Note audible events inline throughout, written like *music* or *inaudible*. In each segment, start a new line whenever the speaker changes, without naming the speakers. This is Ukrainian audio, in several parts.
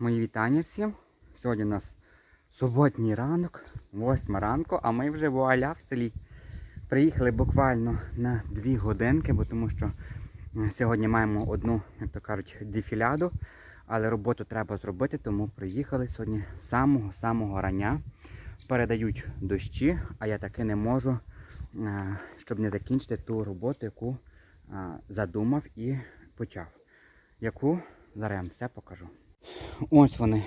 Мої вітання всім. Сьогодні у нас суботній ранок, 8 ранку, а ми вже вуаля в селі. Приїхали буквально на 2 годинки, бо тому що сьогодні маємо одну, як то кажуть, дефіляду, але роботу треба зробити, тому приїхали сьогодні з самого-самого рання. Передають дощі, а я таки не можу, щоб не закінчити ту роботу, яку задумав і почав. Яку зараз я вам все покажу. Ось вони.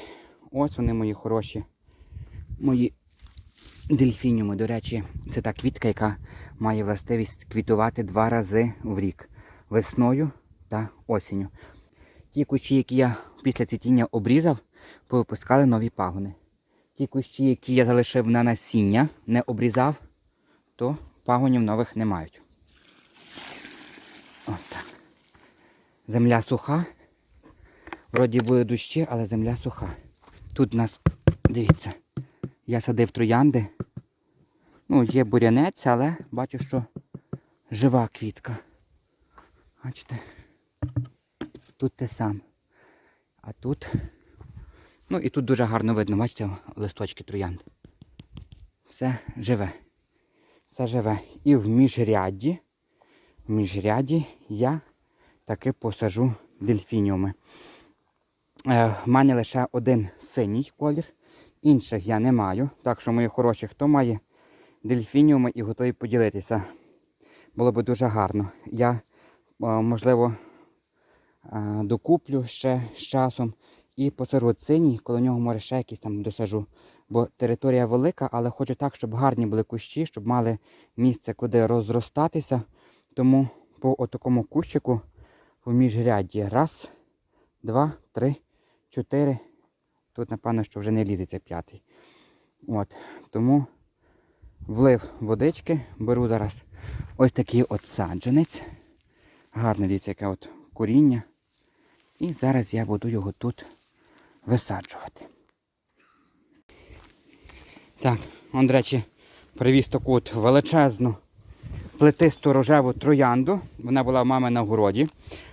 Ось вони мої хороші. Мої дельфініуми. До речі, це та квітка, яка має властивість квітувати два рази в рік. Весною та осінню. Ті кущі, які я після цвітіння обрізав, повипускали нові пагони. Ті кущі, які я залишив на насіння, не обрізав, то пагонів нових не мають. От так. Земля суха, Вроді були дощі, але земля суха. Тут нас, дивіться, я садив троянди. Ну, є бурянець, але бачу, що жива квітка. Бачите? Тут те саме. А тут. Ну і тут дуже гарно видно, бачите, листочки троянд. Все живе. Все живе. І в міжряді, в міжряді я таки посажу дельфініуми. Е, В мене лише один синій колір, інших я не маю. Так що, мої хороші, хто має дельфініуми і готові поділитися, було б дуже гарно. Я, е, можливо, е, докуплю ще з часом і посажу синій, коли нього може ще якийсь там досажу. Бо територія велика, але хочу так, щоб гарні були кущі, щоб мали місце, куди розростатися. Тому по такому кущику в міжрядді раз, два, три, чотири. Тут, напевно, що вже не лізеться п'ятий. От. Тому влив водички, беру зараз ось такий от саджанець. Гарне дивіться, яке от коріння. І зараз я буду його тут висаджувати. Так, он, до речі, привіз таку от величезну плетисту рожеву троянду. Вона була в мами на городі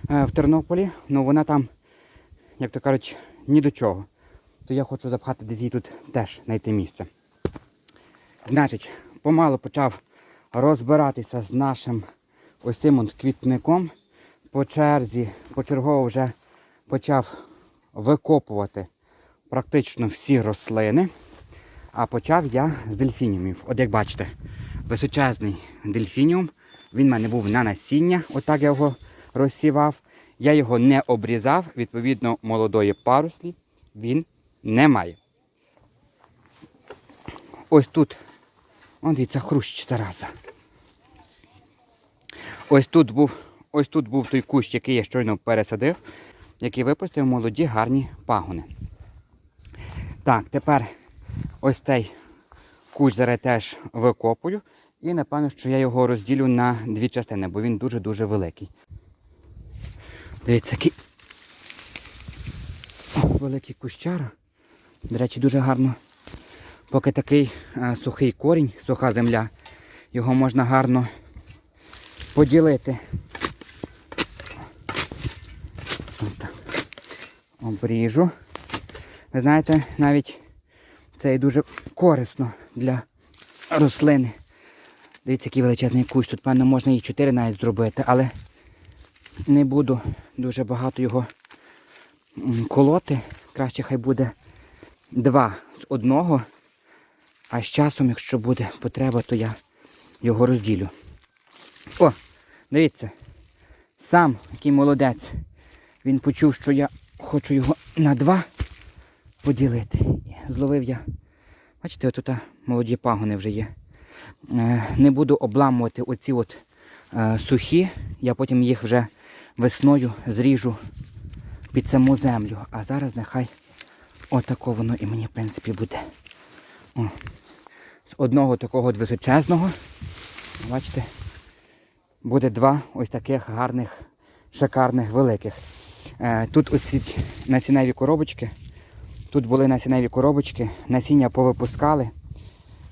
е, в Тернополі. Ну вона там, як то кажуть, ні до чого. То я хочу запхати десь тут теж знайти місце. Значить, помало почав розбиратися з нашим ось цим квітником. По черзі, почергово вже почав викопувати практично всі рослини. А почав я з дельфініумів. От як бачите, височезний дельфініум. Він в мене був на насіння, отак я його розсівав. Я його не обрізав, відповідно, молодої паруслі він не має. Ось тут, он дивіться, хрущ Тараса. Ось тут був, ось тут був той кущ, який я щойно пересадив, який випустив молоді гарні пагони. Так, тепер ось цей кущ зараз теж викопую. І напевно, що я його розділю на дві частини, бо він дуже-дуже великий. Дивіться, який великий кущара. До речі, дуже гарно. Поки такий е, сухий корінь, суха земля, його можна гарно поділити. Отак. Обріжу. Ви знаєте, навіть це і дуже корисно для рослини. Дивіться, який величезний кущ. Тут, певно, можна і 4 навіть зробити, але не буду дуже багато його колоти. Краще хай буде два з одного. А з часом, якщо буде потреба, то я його розділю. О, дивіться, сам який молодець. Він почув, що я хочу його на два поділити. Зловив я. Бачите, отут молоді пагони вже є. Е, Не буду обламувати оці от е, сухі. Я потім їх вже весною зріжу під саму землю. А зараз нехай отако воно і мені, в принципі, буде. О. З одного такого височезного, бачите, буде два ось таких гарних, шикарних, великих. Е, Тут оці насінневі коробочки. Тут були насінневі коробочки, насіння повипускали.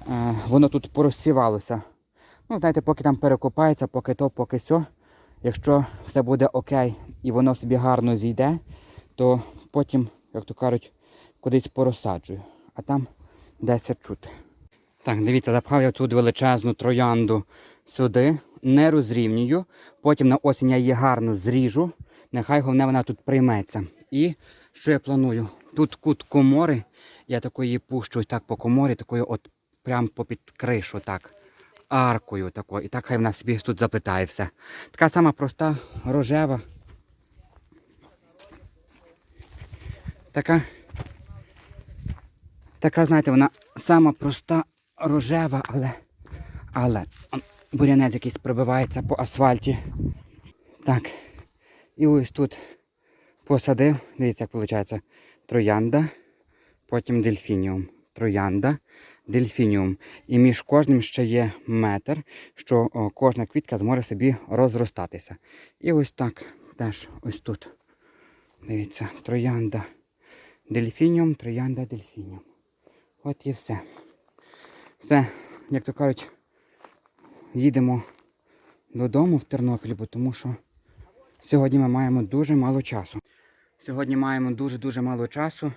Е, Воно тут порозсівалося. Ну, знаєте, поки там перекопається, поки то, поки сьо. Якщо все буде окей і воно собі гарно зійде, то потім, як то кажуть, кудись порозсаджую, а там 10 чути. Так, дивіться, запхав я тут величезну троянду сюди, не розрівнюю. Потім на осінь я її гарно зріжу. Нехай головне вона тут прийметься. І що я планую? Тут кут комори, я такої пущу так по коморі, такою от прям попід кришу, так. Аркою такою. І так хай вона собі тут заплетає все. Така сама проста, рожева. Така. Така, знаєте, вона сама проста рожева, але. Але бурянець якийсь пробивається по асфальті. Так. І ось тут посадив. Дивіться, як виходить. Троянда, потім дельфініум. Троянда, дельфініум. І між кожним ще є метр, що кожна квітка зможе собі розростатися. І ось так теж ось тут. Дивіться, троянда, дельфініум, троянда, дельфініум. От і все. Все, як то кажуть, їдемо додому в Тернопіль, бо тому що сьогодні ми маємо дуже мало часу. Сьогодні маємо дуже-дуже мало часу,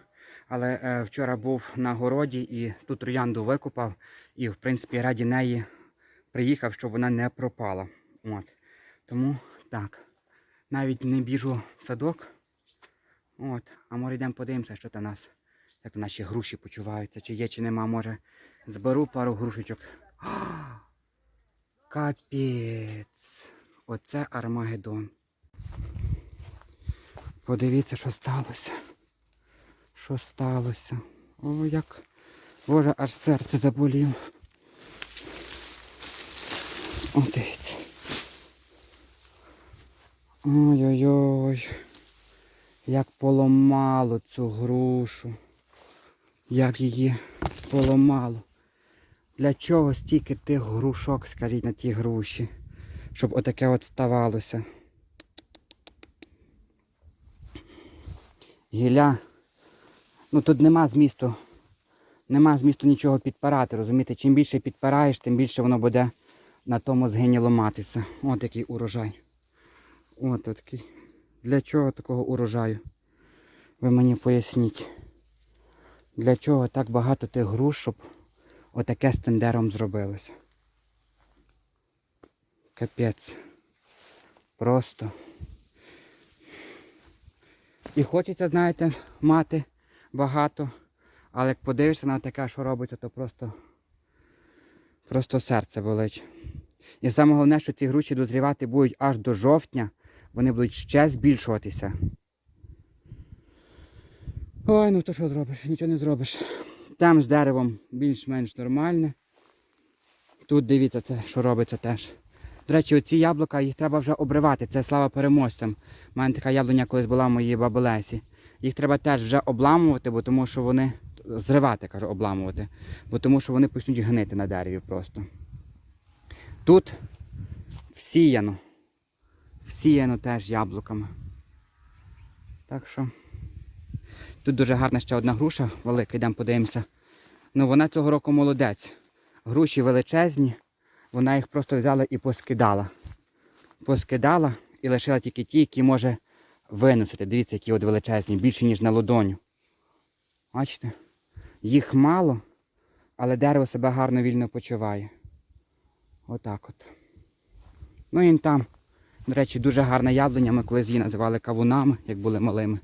але е, вчора був на городі і ту троянду викопав, і в принципі раді неї приїхав, щоб вона не пропала. От. Тому так, навіть не біжу в садок. От, а може йдемо подивимося, що там нас, як наші груші почуваються, чи є, чи нема, може зберу пару грушечок. А, *gasps* Капець. Оце Армагеддон. Подивіться, що сталося. Що сталося? О, як. Боже, аж серце заболіло. О, дивіться. Ой-ой-ой. Як поламало цю грушу. Як її поламало. Для чого стільки тих грушок, скажіть, на ті груші? Щоб отаке от ставалося. Гілля. Ну тут нема змісту. Нема змісту нічого підпирати, розумієте? Чим більше підпираєш, тим більше воно буде на тому згині ломатися. От який урожай. От такий. Для чого такого урожаю? Ви мені поясніть. Для чого так багато тих груш, щоб отаке з тендером зробилося? Капець. Просто. І хочеться, знаєте, мати багато. Але як подивишся на таке, що робиться, то просто, просто серце болить. І саме головне, що ці груші дозрівати будуть аж до жовтня, вони будуть ще збільшуватися. Ой, ну то що зробиш? Нічого не зробиш. Там з деревом більш-менш нормальне. Тут дивіться, це, що робиться теж. До речі, оці яблука їх треба вже обривати. Це слава переможцям. У мене така яблуня колись була в моїй бабулесі. Їх треба теж вже обламувати, бо тому що вони. Зривати, кажу, обламувати. Бо тому що вони почнуть гнити на дереві просто. Тут всіяно. Всіяно теж яблуками. Так що. Тут дуже гарна ще одна груша велика, йдемо подивимося. Ну вона цього року молодець. Груші величезні, вона їх просто взяла і поскидала. Поскидала і лишила тільки ті, які може виносити. Дивіться, які от величезні, більше, ніж на ладоню. Бачите? Їх мало, але дерево себе гарно вільно почуває. Отак от. Ну і там, до речі, дуже гарна яблуня, ми колись її називали кавунами, як були малими.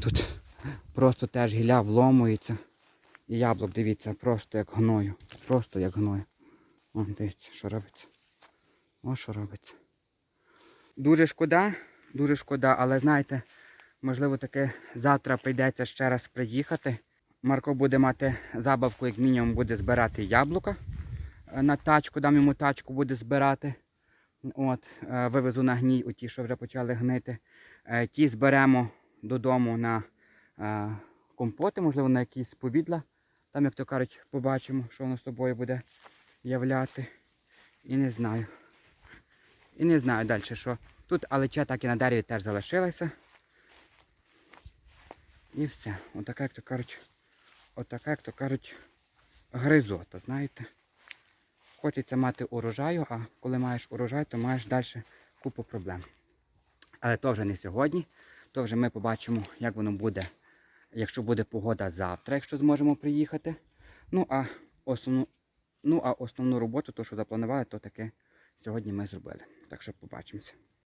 Тут просто теж гілля вломується. І яблук, дивіться, просто як гною. Просто як гною. О, дивіться, що робиться. О, що робиться. Дуже шкода, дуже шкода, але знаєте, можливо таки завтра прийдеться ще раз приїхати. Марко буде мати забавку, як мінімум буде збирати яблука е, на тачку, дам йому тачку буде збирати. От, е, вивезу на гній, оті, що вже почали гнити. Е, Ті зберемо додому на компоти, можливо, на якісь повідла. Там, як то кажуть, побачимо, що воно з собою буде являти. І не знаю. І не знаю далі, що. Тут алеча так і на дереві теж залишилася. І все. Отака, як то кажуть, отака, як то кажуть, гризота, знаєте. Хочеться мати урожаю, а коли маєш урожай, то маєш далі купу проблем. Але то вже не сьогодні. То вже ми побачимо, як воно буде Якщо буде погода завтра, якщо зможемо приїхати. Ну а основну, ну, а основну роботу, то що запланували, то таке сьогодні ми зробили. Так що побачимося.